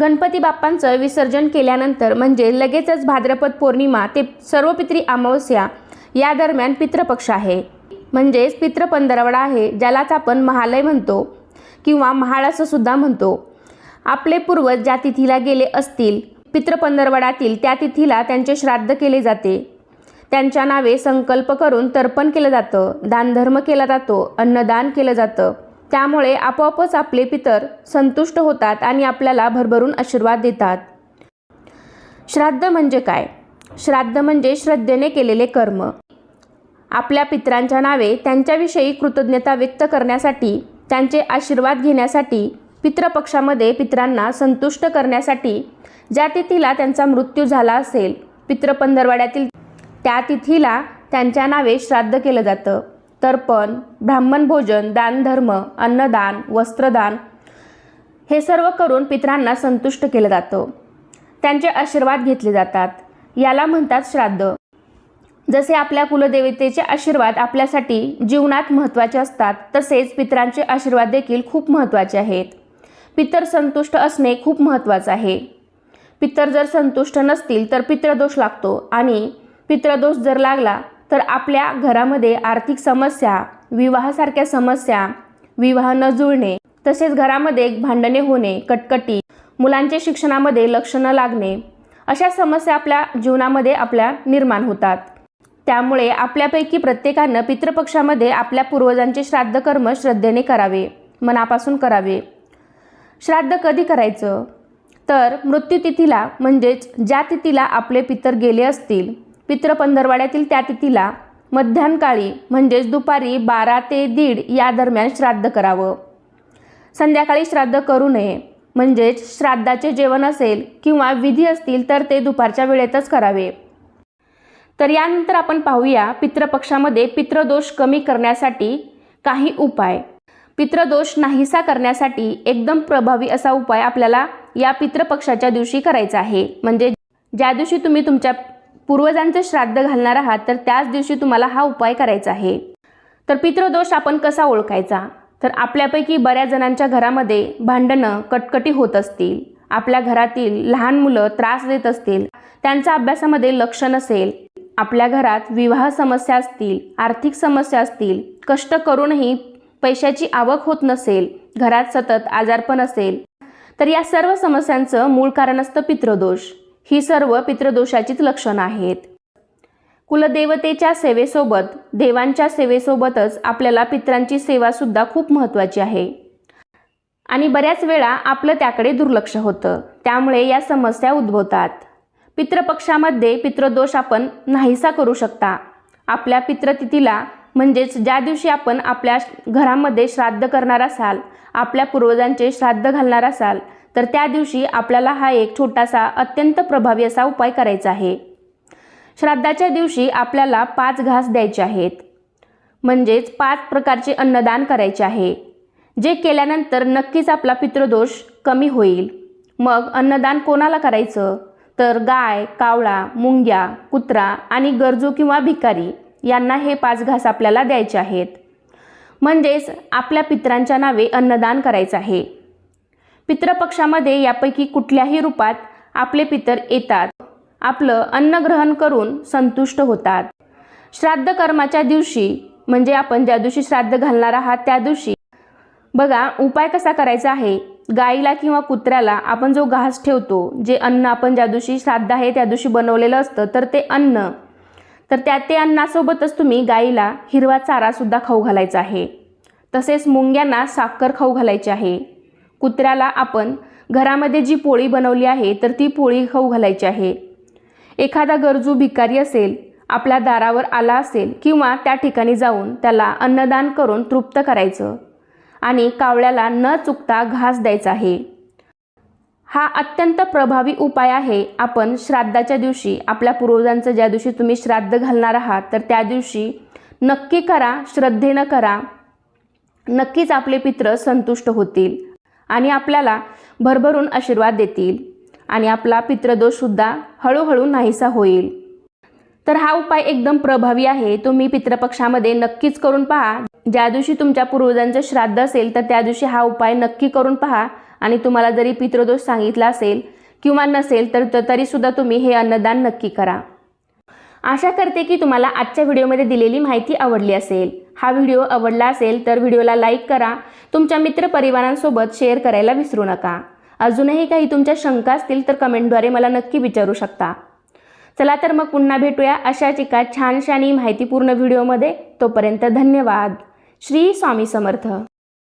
गणपती बाप्पांचं विसर्जन केल्यानंतर म्हणजे लगेचच भाद्रपद पौर्णिमा ते सर्व पित्री अमावस्या या दरम्यान पितृपक्ष आहे. म्हणजेच पितृ पंधरवडा आहे ज्यालाच आपण महालय म्हणतो किंवा महाळ सुद्धा म्हणतो. आपले पूर्वज ज्या तिथीला गेले असतील पितृपंधरवडातील त्या तिथीला त्यांचे श्राद्ध केले जाते. त्यांच्या नावे संकल्प करून तर्पण केलं जातं दानधर्म केला जातो अन्नदान केलं जातं. त्यामुळे आपोआपच आपले पितर संतुष्ट होतात आणि आपल्याला भरभरून आशीर्वाद देतात. श्राद्ध म्हणजे काय? श्राद्ध म्हणजे श्रद्धेने केलेले कर्म. आपल्या पितरांच्या नावे त्यांच्याविषयी कृतज्ञता व्यक्त करण्यासाठी त्यांचे आशीर्वाद घेण्यासाठी पितृपक्षामध्ये पितरांना संतुष्ट करण्यासाठी ज्या तिथीला त्यांचा मृत्यू झाला असेल पितृपंधरवाड्यातील त्या तिथीला त्यांच्या नावे श्राद्ध केलं जातं. तर्पण ब्राह्मण भोजन दानधर्म अन्नदान वस्त्रदान हे सर्व करून पितरांना संतुष्ट केलं जातं. त्यांचे आशीर्वाद घेतले जातात. याला म्हणतात श्राद्ध. जसे आपल्या कुलदेवतेचे आशीर्वाद आपल्यासाठी जीवनात महत्त्वाचे असतात तसेच पितरांचे आशीर्वाद देखील खूप महत्त्वाचे आहेत. पितर संतुष्ट असणे खूप महत्त्वाचं आहे. पितर जर संतुष्ट नसतील तर पितृदोष लागतो आणि पितृदोष जर लागला तर आपल्या घरामध्ये आर्थिक समस्या विवाहासारख्या समस्या विवाह न जुळणे तसेच घरामध्ये भांडणे होणे कटकटी मुलांचे शिक्षणामध्ये लक्ष न लागणे अशा समस्या आपल्या जीवनामध्ये आपल्या निर्माण होतात. त्यामुळे आपल्यापैकी प्रत्येकानं पितृपक्षामध्ये आपल्या पूर्वजांचे श्राद्ध कर्म श्रद्धेने करावे मनापासून करावे. श्राद्ध कधी करायचं? तर मृत्यूतिथीला म्हणजेच ज्या तिथीला आपले पितर गेले असतील पितृपंधरवाड्यातील त्या तिथीला मध्यान्हकाळी म्हणजेच दुपारी बारा ते दीड या दरम्यान श्राद्ध करावं. संध्याकाळी श्राद्ध करू नये म्हणजेच श्राद्धाचे जेवण असेल किंवा विधी असतील तर ते दुपारच्या वेळेतच करावे. तर यानंतर आपण पाहूया पितृपक्षामध्ये पितृदोष कमी करण्यासाठी काही उपाय. पितृदोष नाहीसा करण्यासाठी एकदम प्रभावी असा उपाय आपल्याला या पितृपक्षाच्या दिवशी करायचा आहे. म्हणजे ज्या दिवशी तुम्ही तुमच्या पूर्वजांचं श्राद्ध घालणार आहात तर त्याच दिवशी तुम्हाला हा उपाय करायचा आहे. तर पितृदोष आपण कसा ओळखायचा? तर आपल्यापैकी बऱ्याच जणांच्या घरामध्ये भांडणं कटकटी होत असतील. आपल्या घरातील लहान मुलं त्रास देत असतील. त्यांचा अभ्यासामध्ये लक्ष नसेल. आपल्या घरात विवाह समस्या असतील आर्थिक समस्या असतील कष्ट करूनही पैशाची आवक होत नसेल घरात सतत आजारपण असेल तर या सर्व समस्यांचं मूळ कारण असतं पितृदोष. ही सर्व पितृदोषाचीच लक्षणं आहेत. कुलदेवतेच्या सेवेसोबत देवांच्या सेवेसोबतच आपल्याला पितरांची सेवासुद्धा खूप महत्त्वाची आहे. आणि बऱ्याच वेळा आपलं त्याकडे दुर्लक्ष होतं. त्यामुळे या समस्या उद्भवतात. पितृपक्षामध्ये पितृदोष आपण नाहीसा करू शकता. आपल्या पितृतिथीला म्हणजेच ज्या दिवशी आपण आपल्या घरामध्ये श्राद्ध करणार असाल आपल्या पूर्वजांचे श्राद्ध घालणार असाल तर त्या दिवशी आपल्याला हा एक छोटासा अत्यंत प्रभावी असा उपाय करायचा आहे. श्राद्धाच्या दिवशी आपल्याला पाच घास द्यायचे आहेत. म्हणजेच पाच प्रकारचे अन्नदान करायचे आहे. जे केल्यानंतर नक्कीच आपला पितृदोष कमी होईल. मग अन्नदान कोणाला करायचं? तर गाय कावळा मुंग्या कुत्रा आणि गरजू किंवा भिकारी यांना हे पाच घास आपल्याला द्यायचे आहेत. म्हणजेच आपल्या पित्रांच्या नावे अन्नदान करायचं आहे. पितृपक्षामध्ये यापैकी कुठल्याही रूपात आपले पितर येतात. आपलं अन्न ग्रहण करून संतुष्ट होतात. श्राद्ध कर्माच्या दिवशी म्हणजे आपण ज्या दिवशी श्राद्ध घालणार आहात त्या दिवशी. बघा उपाय कसा करायचा आहे? गाईला किंवा कुत्र्याला आपण जो घास ठेवतो जे अन्न आपण ज्या दिवशी श्राद्ध आहे त्या दिवशी बनवलेलं असतं तर ते अन्न. तर त्या ते अन्नासोबतच तुम्ही गाईला हिरवा चारासुद्धा खाऊ घालायचा आहे. तसेच मुंग्यांना साखर खाऊ घालायची आहे. कुत्र्याला आपण घरामध्ये जी पोळी बनवली आहे तर ती पोळी खाऊ घालायची आहे. एखादा गरजू भिकारी असेल आपल्या दारावर आला असेल किंवा त्या ठिकाणी जाऊन त्याला अन्नदान करून तृप्त करायचं आणि कावळ्याला न चुकता घास द्यायचा आहे. हा अत्यंत प्रभावी उपाय आहे. आपण श्राद्धाच्या दिवशी आपल्या पूर्वजांचं ज्या दिवशी तुम्ही श्राद्ध घालणार आहात तर त्या दिवशी नक्की करा श्रद्धेनं करा. नक्कीच आपले पित्र संतुष्ट होतील. आणि आपल्याला भरभरून आशीर्वाद देतील. आणि आपला पितृदोषसुद्धा हळूहळू नाहीसा होईल. तर हा उपाय एकदम प्रभावी आहे. तुम्ही पितृपक्षामध्ये नक्कीच करून पहा. ज्या दिवशी तुमच्या पूर्वजांचं श्राद्ध असेल तर त्या दिवशी हा उपाय नक्की करून पहा. आणि तुम्हाला जरी पितृदोष सांगितला असेल किंवा नसेल तर तरीसुद्धा तुम्ही हे अन्नदान नक्की करा. आशा करते की तुम्हाला आजच्या व्हिडिओमध्ये दिलेली माहिती आवडली असेल. हा व्हिडिओ आवडला असेल तर व्हिडिओला लाईक करा. तुमच्या मित्रपरिवारांसोबत शेअर करायला विसरू नका. अजूनही काही तुमच्या शंका असतील तर कमेंटद्वारे मला नक्की विचारू शकता. चला तर मग पुन्हा भेटूया अशाच एका छानशा आणि माहितीपूर्ण व्हिडिओमध्ये. तोपर्यंत धन्यवाद. श्री स्वामी समर्थ.